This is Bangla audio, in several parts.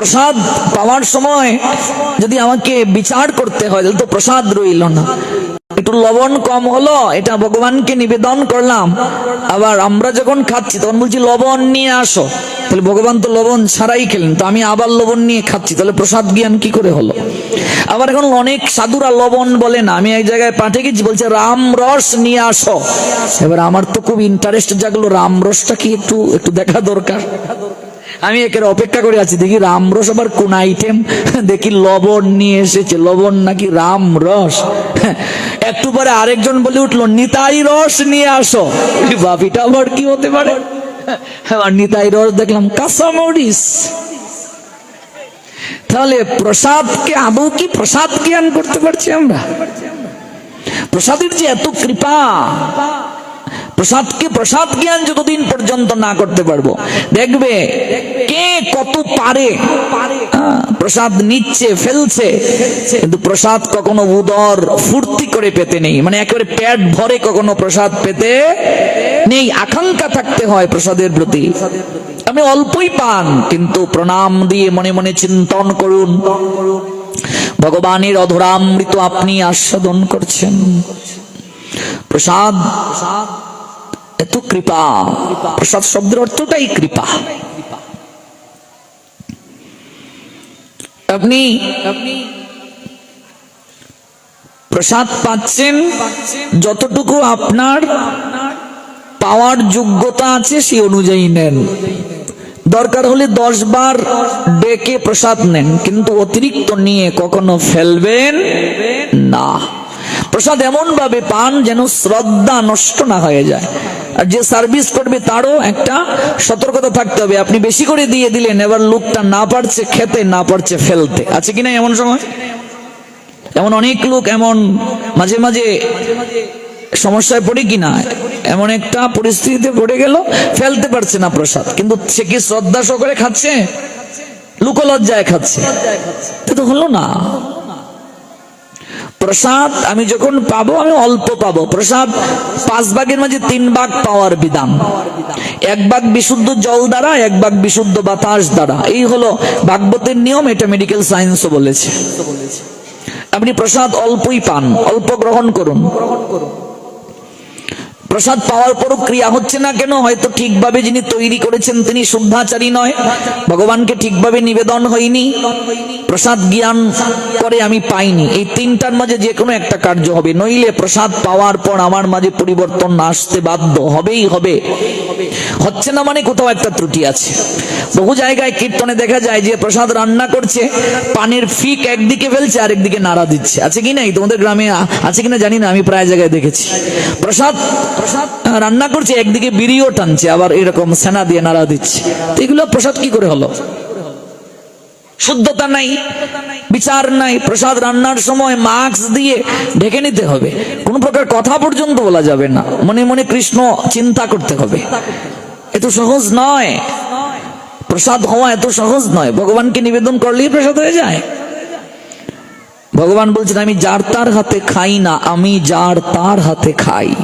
প্রসাদ পাওয়ার সময় যদি আমাকে বিচার করতে হয়, তাহলে তো প্রসাদ রইল না। একটু লবণ কম হলো, এটা ভগবানকে নিবেদন করলাম। আবার আমরা যখন খাচ্ছি, তখন বলছি, লবণ নিয়ে আসো। তাহলে ভগবান তো লবণ ছাড়াই খেলেন, তো আমি আবার লবণ নিয়ে খাচ্ছি, তাহলে প্রসাদ জ্ঞান কি করে হলো? আবার এখন অনেক সাধুরা লবণ বলে না, আমি এক জায়গায় পাঠে গেছি, বলছে, রাম রস নিয়ে আসো। এবার আমার তো খুব ইন্টারেস্ট জাগলো, রাম রসটা কি একটু একটু দেখা দরকার? আমি একের অপেক্ষা করে আছি। দেখি রামরস আবার কোন আইটেম দেখি লবণ নিয়ে এসেছে। লবণ নাকি রাম রস? একটু পরে আরেকজন বলে উঠল, নিতাই রস নিয়ে আসো। বাপিটা আবার কি হতে পারে? আবার নিতাই রস দেখলাম, কাঁচামরিচ। তাহলে প্রসাদকে, আদৌ কি প্রসাদ জ্ঞান করতে পারছি আমরা? প্রসাদের যে এত কৃপা প্রসাদকে প্রসাদ জ্ঞান যতদিন পর্যন্ত না করতে পারব। দেখবে কে কত পারে। হ্যাঁ, প্রসাদ নিচ্ছে ফেলছে কিন্তু প্রসাদ কখনো উদর ফুর্তি করে পেতে নেই। মানে একেবারে পেট ভরে কখনো প্রসাদ পেতে নেই। আকাঙ্ক্ষা থাকতে হয় প্রসাদের প্রতি। আপনি অল্পই পান কিন্তু প্রণাম দিয়ে মনে মনে চিন্তন করুন। ভগবানের অধরামৃত আপনি আস্বাদন করছেন। প্রসাদ এত কৃপা। প্রসাদ শব্দের অর্থটাই কৃপা। আপনি প্রসাদ পাচ্ছেন যতটুকু আপনার পাওয়ার যোগ্যতা আছে সেই অনুযায়ী নেন। দরকার হলে দশ বার ডেকে প্রসাদ নেন, কিন্তু অতিরিক্ত নিয়ে কখনো ফেলবেন না। প্রসাদ এমন ভাবে পান যেন শ্রদ্ধা নষ্ট না হয়ে যায়। আর যে সার্ভিস করবে তারও একটা সতর্কতা থাকতে হবে। আপনি বেশি করে দিয়ে দিলেন, এবার লোকটা না পারছে খেতে, না পারছে ফেলতে। আছে কিনা এমন সময়? এমন অনেক লোক, এমন মাঝে মাঝে সমস্যায় পড়ে কিনা এমন একটা পরিস্থিতিতে পড়ে গেল, ফেলতে পারছে না প্রসাদ। কিন্তু সে কি শ্রদ্ধা সহকারে খাচ্ছে? লুকলজ্জায় খাচ্ছে। তো হলো না। প্রসাদ আমি যখন পাবো, আমি অল্প পাবো। প্রসাদ পাঁচ ভাগের মাঝে তিন ভাগ পাওয়ার বিধান। এক ভাগ বিশুদ্ধ জল দ্বারা, এক ভাগ বিশুদ্ধ বাতাস দ্বারা। এই হলো ভাগবতের নিয়ম, এটা মেডিকেল সায়েন্সও বলেছে। আপনি প্রসাদ অল্পই পান, অল্প গ্রহণ করুন। প্রসাদ পাওয়ার পরও ক্রিয়া হচ্ছে না কেন? হয়তো ঠিকভাবে যিনি তৈরি করেছেন তিনি শুদ্ধাচারী নয়। ভগবানকে ঠিকভাবে নিবেদন হয়নি। প্রসাদ জ্ঞান করে আমি পাইনি। এই তিনটার মাঝে যে কোনো একটা কার্য হবে। নইলে প্রসাদ পাওয়ার পর আমার মাঝে পরিবর্তন আসতে বাধ্য হবেই হবে। হচ্ছে না মানে কোথাও একটা ত্রুটি আছে। বহু জায়গায় কীর্তনে দেখা যায় যে প্রসাদ রান্না করছে, পানের ফিক একদিকে ফেলছে আর একদিকে নাড়া দিচ্ছে। আছে কি নাই? তোমাদের গ্রামে আছে কিনা জানি না, আমি প্রায় জায়গায় দেখেছি। প্রসাদ রান্না করছে, একদিকে বিড়িও টানছে, আবার এরকম সেনা দিয়ে নাড়া দিচ্ছে। তো এগুলো প্রসাদ কি করে হলো? শুদ্ধতা নাই, বিচার নাই, প্রসাদ রান্নার সময় মাস্ক দিয়ে ঢেকে নিতে হবে। কোন প্রকার কথা পর্যন্ত বলা যাবে না। মনে মনে কৃষ্ণ চিন্তা করতে হবে। এত সহজ নয়। প্রসাদ হওয়া এত সহজ নয়। ভগবানকে নিবেদন করলেই প্রসাদ হয়ে যায়। ভগবান বলছেন, আমি যার তার হাতে খাই না, আমি যার তার হাতে খাই।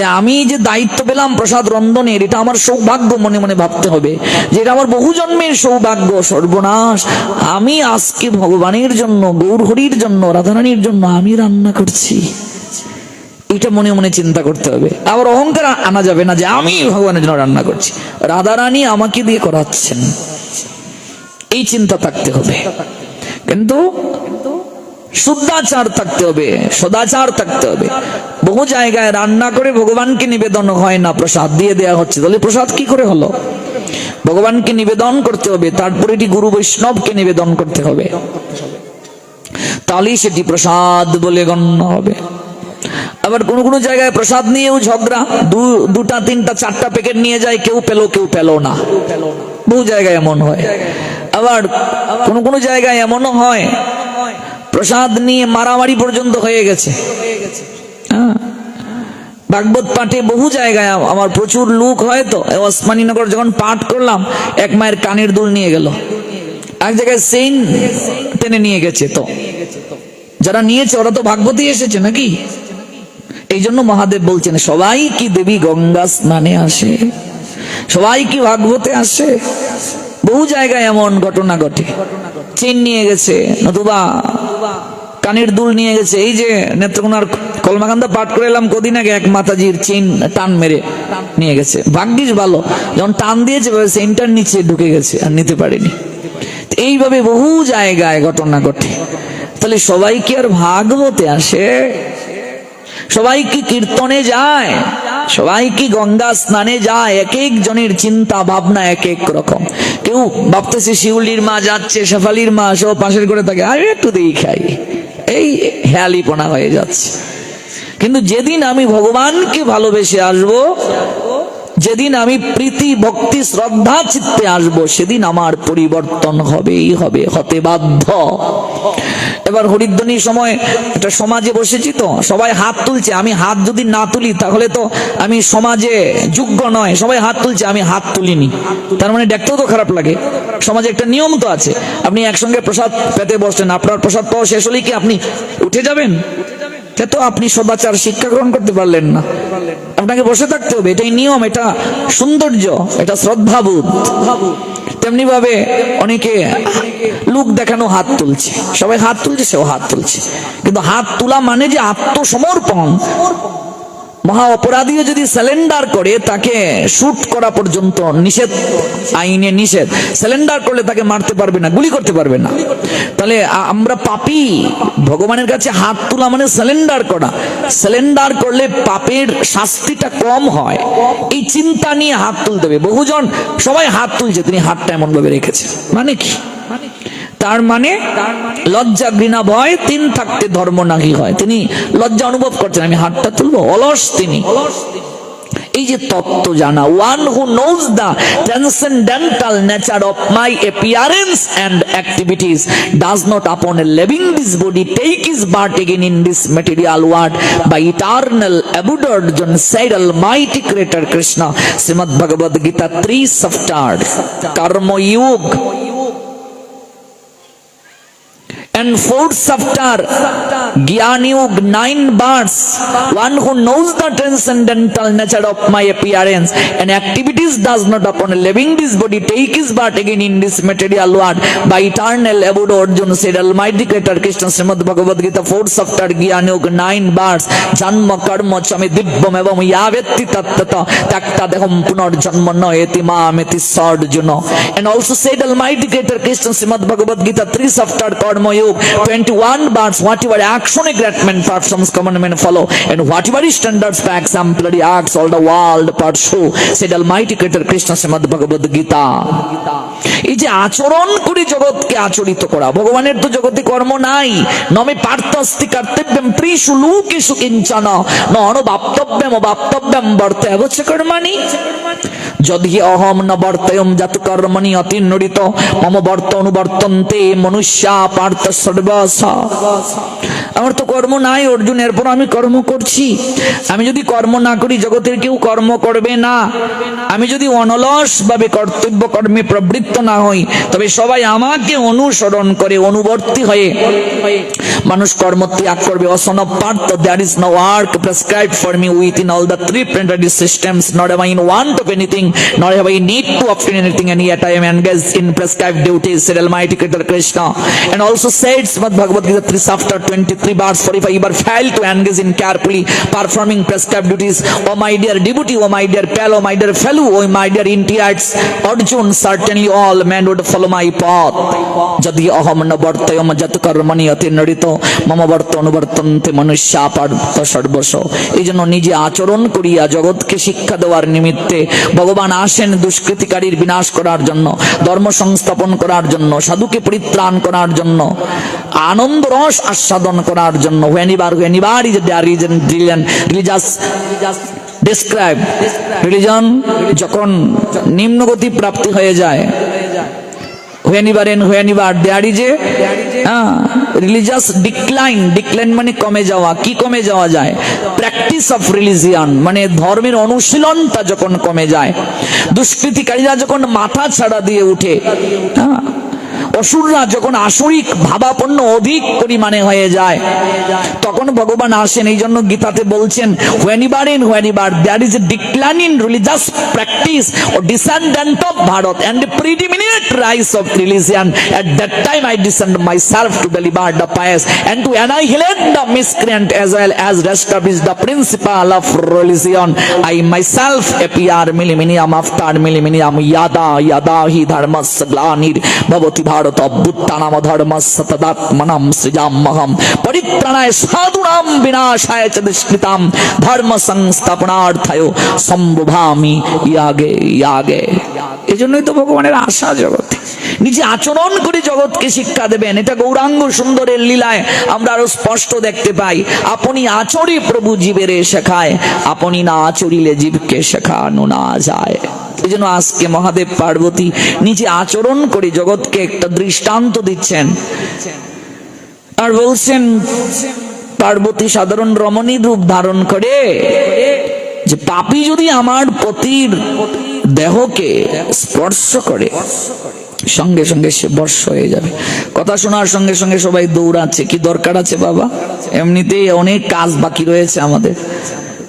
তে আমি যে দায়িত্ব পেলাম প্রসাদ রন্ধনের, এটা আমার সৌভাগ্য মনে মনে ভাবতে হবে যে এটা আমার বহু জন্মের সৌভাগ্য, সর্বনাশ। আমি আজকে ভগবানের জন্য, গৌরহরির জন্য, রাধারানীর জন্য আমি রান্না করছি। এটা মনে মনে চিন্তা করতে হবে। আবার অহংকার আনা যাবে না যে আমি ভগবানের জন্য রান্না করছি। রাধারানী আমাকে দিয়ে করাচ্ছেন। এই চিন্তা থাকতে হবে। কিন্তু শুদ্ধাচার থাকতে হবে, সদাচার থাকতে হবে। বহু জায়গায় রান্না করে ভগবানকে নিবেদন হয় না, প্রসাদ দিয়ে দেয়া হচ্ছে। তাহলে প্রসাদ কি করে হলো? ভগবানকে নিবেদন করতে হবে, তারপরে এটি গুরু বৈষ্ণবকে নিবেদন করতে হবে। তাহলেই সেটি প্রসাদ বলে গণ্য হবে। আবার কোনো কোনো জায়গায় প্রসাদ নিয়েও ঝগড়া দুটা, তিনটা, চারটা প্যাকেট নিয়ে যায়, কেউ পেল কেউ পেল না। বহু জায়গায় এমন হয়। আবার কোন কোন জায়গায় এমনও হয় প্রসাদ নিয়ে মারামারি পর্যন্ত হয়ে গেছে। হ্যাঁ। ভাগবত পাঠে বহু জায়গায় আমার প্রচুর লোক হয় তো, এই ওসমানীনগর যখন পাঠ করলাম, এক মায়ের কানের দুল নিয়ে গেল। এক জায়গায় সেইন টেনে নিয়ে গেছে তো। যারা নিয়েছে, ওরা তো ভাগবতী এসেছে নাকি? এই জন্য মহাদেব বলছেন, সবাই কি দেবী গঙ্গা স্নানে আসে? সবাই কি ভাগবতে আসে? বহু জায়গায় এমন ঘটনা ঘটে। চেন নিয়ে গেছে, নতুবা কানের দুল নিয়ে গেছে। এই যে নেত্রকোনার কলমাকান্দা পাঠ করে এলাম কদিন আগে এক মাতাজির চেন, টান মেরে নিয়ে গেছে। ভাগ্যিস ভালো, যখন টান দিয়েছে চেনটার নিচে ঢুকে গেছে, আর নিতে পারেনি। এইভাবে বহু জায়গায় ঘটনা ঘটে। তাহলে সবাই কি আর ভাগবতে আসে? সবাই কি কীর্তনে যায়? সবাই কি গঙ্গা স্নানে যায়? এক এক জনের চিন্তা, ভাবনা এক এক রকম। কেউ ভাবতেছে শিউলির মা যাচ্ছে, শেফালির মা, সব পাশের করে থাকে, আরে একটু দেই খাই এই হেয়ালিপনা হয়ে যাচ্ছে। কিন্তু যেদিন আমি ভগবানকে ভালোবেসে আসব, যেদিন আমি প্রীতি, ভক্তি, শ্রদ্ধা চিত্তে আসব, সেদিন আমার পরিবর্তন হবেই হবে, হতে বাধ্য। এবার হরিধ্বনির সময় একটা সমাজে বসেছি তো, সবাই হাত তুলছে, আমি হাত যদি না তুলি তাহলে তো আমি সমাজে যোগ্য নয়, সবাই হাত তুলছে, আমি হাত তুলিনি। তার মানে দেখতেও তো খারাপ লাগে। সমাজে একটা নিয়ম তো আছে, আপনি একসঙ্গে প্রসাদ পেতে বসছেন আপনার প্রসাদ পাওয়া শেষ হলেই কি আপনি উঠে যাবেন? তো আপনি সদাচার শিক্ষা গ্রহণ করতে পারলেন না। আপনাকে বসে থাকতে হবে, এটাই নিয়ম, এটা সৌন্দর্য, এটা শ্রদ্ধাবোধ। তেমনি ভাবে অনেকে লোক দেখানো হাত তুলছে। সবাই হাত তুলছে, সেও হাত তুলছে। কিন্তু হাত তোলা মানে যে আত্মসমর্পণ। মহা অপরাধীও যদি স্যালেন্ডার করে, তাকে শুট করা পর্যন্ত নিষেধ, আইনে নিষেধ। স্যালেন্ডার করলে তাকে মারতে পারবে না, গুলি করতে পারবে না। তাহলে আমরা পাপি। ভগবানের কাছে হাত তোলা মানে স্যালেন্ডার করা। স্যালেন্ডার করলে পাপের শাস্তিটা কম হয়। এই চিন্তা নিয়ে হাত তুলতে হবে। বহুজন সবাই হাত তুলছে, তিনি হাতটা এমন ভাবে রেখেছে। মানে কি? তার মানে লজ্জা, ঘৃণা, ভয়, তিন থাকতে ধর্ম নাহি হয়। তিনি লজ্জা অনুভব করছেন, আমি হাতটা তুলবো। অলস তিনি। এই যে তত্ত্ব জানা। One who knows the transcendental nature of my appearance and activities does not upon a leaving this body take his birth again in this material world by eternal abode John said almighty creator krishna Shrimad Bhagavad Gita ত্রি সফটার কর্মযুগ and fourth chapter Gyanayug nine bars one who knows the transcendental nature of my appearance and activities does not upon a living this body take his birth again in this material world by eternal abode Arjuna said Almighty Creator Krishna Srimad Bhagavad Gita fourth chapter Gyanayug nine bars জন্ম কর্ম চমে দিব্যম এবং ইয়াবেত্তি তত্ত্বত ত্যাক্তা দেহম পুনর্জন্ম নয়েতি মামেতি সর্জুন and also said Almighty Creator Krishna Srimad Bhagavad Gita 3 chapter Karma Yoga 21 bars whatever action a great man performs commandment follow and whatever standards by exemplary acts all the world pursue said Almighty Creator Krishna Srimad Bhagavad Gita এই যে আচরণ করে জগৎকে আচরিত করা ভগবানের তো জগতে কর্ম নাই নমে পার্থস্তি কর্তব্যম ত্রিশু লোকেশু কিঞ্চন ন অনুবাপ্তব্যম বাপ্তব্যম বর্তে অবচ্ছ কর্মাণি যদি অহম ন বর্তয়ম জাত কর্মণি অতি নড়িত মম বর্ত অনুবর্তন্তে মনুষ্যা পার্থ সর্বস। আমার তো কর্ম নাই, অর্জুন, এরপর আমি কর্ম করছি। আমি যদি কর্ম না করি, জগতের কেউ কর্ম করবে না। আমি যদি অনলস ভাবে কর্তব্য কর্মে প্রবৃত্ত না হই, তবে সবাই আমাকে অনুসরণ করে, অনুবর্তী হয়ে। মানুষ কর্ম ত্যাগ করবে। O son Partha there is no work prescribed for me within all the three printed systems not have I in want of anything not have I need to obtain anything, and yet I am engaged in prescribed duties said Almighty Creator Krishna. And also said Srimad Bhagavad Gita 3 chapter 23 verse 45 if I fail to engage in carefully performing prescribed duties oh my dear devotee oh my dear pal oh my dear fellow oh my dear intiates Arjun certainly all men would follow my path যদি অহম ন বর্তয়ম যত কর্মণি অতি নড়িত মম বর্ত অনুবর্তন্তে মনুষ্যা পার্থ সর্বস্ব এই জন্য নিজে আচরণ করিয়া জগৎকে শিক্ষা দেওয়ার নিমিত্তে ভগবান আসেন দুষ্কৃতিকারীর বিনাশ করার জন্য ধর্ম সংস্থাপন করার জন্য সাধুকে পরিত্রাণ করার জন্য আনন্দ রস আস্বাদন করার জন্য whenever whenever is is religious describe religion যখন নিম্নগতি প্রাপ্তি হয়ে যায় হুয়েনিবার এন হুয়েনিবার দেয়ারি যে রিলিজিয়াস ডিক্লাইন ডিক্লাইন মানে কমে যাওয়া, কি কমে যাওয়া যায়? প্র্যাকটিস অফ রিলিজিয়ান মানে ধর্মের অনুশীলনটা যখন কমে যায়, দুষ্কৃতিকারীরা যখন মাথা ছাড়া দিয়ে উঠে হ্যাঁ অসুররা যখন আসরিক ভাবাপন্ন অধিক পরিমাণে হয়ে যায়, তখন ভগবান আসেন, এই জন্য গীতাতে বলছেন whenever and whenever there is a decline in religious practice O descendant of Bharat and predominant rise of religion at that time I descend myself to deliver the pious and to annihilate the miscreant as well as establish the principle of religion. I myself appear millennium after millennium, yada yada, hi dharmasya glanir bhavati bharat নিজে আচরণ করে জগৎকে শিক্ষা দেবেন। এটা গৌরাঙ্গ সুন্দরের লীলায় আমরা আরও স্পষ্ট দেখতে পাই। আপনি আচরে প্রভু জীবের শেখায়, আপনি না আচরিলে জীবকে শেখানো না যায়। এই জন্য আজকে মহাদেব পার্বতী নিজে আচরণ করে জগৎকে একটা দৃষ্টান্ত দিচ্ছেন। আর বলছেন, পার্বতী সাধারণ রমণীর রূপ ধারণ করে যে পাপী যদি আমার পতির দেহকে স্পর্শ করে, সঙ্গে সঙ্গে সে বর্ষ হয়ে যাবে। কথা শোনার সঙ্গে সঙ্গে সবাই দৌড়াচ্ছে। কি দরকার আছে বাবা? এমনিতেই অনেক কাজ বাকি রয়েছে আমাদের।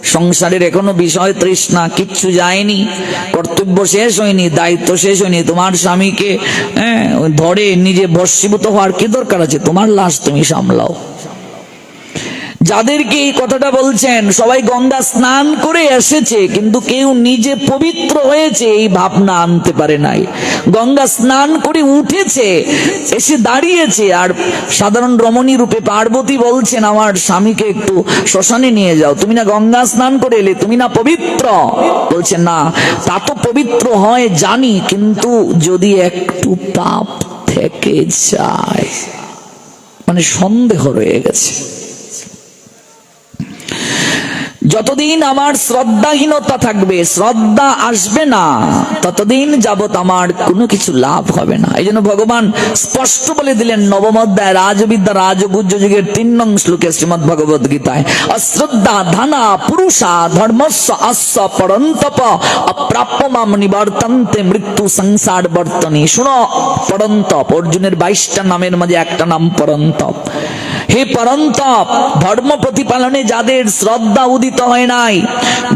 সংসারের এখনও বিষয় তৃষ্ণা, কিচ্ছু যায়নি, কর্তব্য শেষ হয়নি, দায়িত্ব শেষ হয়নি। তোমার স্বামীকে হ্যাঁ ধরে নিজে বর্ষীভূত হওয়ার কি দরকার আছে? তোমার লাশ তুমি সামলাও। যাদেরকে এই কথাটা বলছেন, সবাই গঙ্গা স্নান করে এসেছে, কিন্তু কেউ নিজে পবিত্র হয়েছে এই ভাবনা আনতে পারে নাই। গঙ্গা স্নান করে উঠেছে, এসে দাঁড়িয়েছে, আর সাধারণ রমণী রূপে পার্বতী বলছেন, আমার স্বামীকে একটু শ্মশানে নিয়ে যাও। তুমি না গঙ্গা স্নান করে এলে, তুমি না পবিত্র? বলছেন, না, তা তো পবিত্র হয়, জানি, কিন্তু যদি একটু পাপ থেকে যায় মানে সন্দেহ রয়ে গেছে। যতদিন আমার শ্রদ্ধাহীনতা থাকবে, শ্রদ্ধা আসবে না, ততদিন যাবত আমার কোনো কিছু লাভ হবে না। এই জন্য ভগবান স্পষ্ট বলে দিলেন নবম অধ্যায়, রাজবিদ্যা রাজগুজ্জ যুগের তিন নং শ্লোকে শ্রীমদ ভগবত গীতায়, অশ্রদ্ধা ধানা পুরুষা ধর্মস্ব অস্ব পরন্তপ অপ্রাপ্য মাম নিবর্তন্তে মৃত্যু সংসার বর্তনী। শুনো, পরন্তপ, অর্জুনের বাইশটা নামের মাঝে একটা নাম পরন্তপ। হে পরন্তপ, ধর্ম প্রতিপালনে যাদের শ্রদ্ধা উদিত হয় নাই।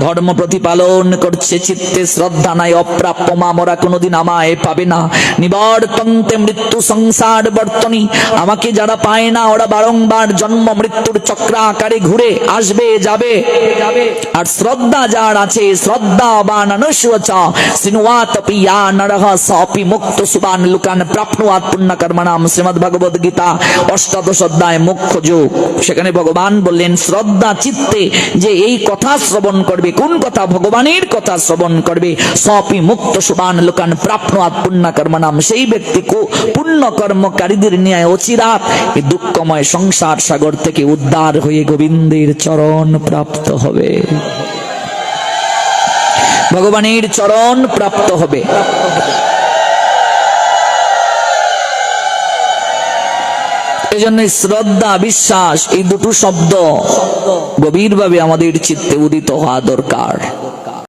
ধর্ম প্রতিপালন করছে চিত্তে শ্রদ্ধা নাই, অপ্রাপ্য মামরা কোনোদিন আমায় পাবে না। নিবর্তন্তে মৃত্যু সংসার বর্তনী। আমাকে যারা পায় না, ওরা বারংবার জন্ম মৃত্যুর চক্র ঘুরে আসবে, যাবে। আর শ্রদ্ধা যার আছে, শ্রদ্ধা বা ননুষ্বচ সিনুয়াত পিয়া নরহ সপি মুক্ত সুবান লুকান প্রাপ্নুয়াত পুণ্য কর্মণাম শ্রীমদ ভগবদ গীতা অষ্টাদশ অধ্যায় মুখ্য যোগ। সেখানে ভগবান বললেন, শ্রদ্ধা চিত্তে যে এই কথা শ্রবণ করবে? কোন কথা? ভগবানের কথা শ্রবণ করবে। সপি মুক্ত সুবান লোকান প্রাপ্নুয়াত পুণ্য কর্মণাম সেই ব্যক্তি পুণ্য কর্মকারীদের অচিরাত দুঃখময় সংসার সাগর থেকে উদ্ধার হয়ে গোবিন্দের চরণ প্রাপ্ত হবে। ভগবানের চরণ প্রাপ্ত হবে। এই জন্য শ্রদ্ধা বিশ্বাস এই দুটো শব্দ গভীরভাবে আমাদের চিত্তে উদিত হওয়া দরকার।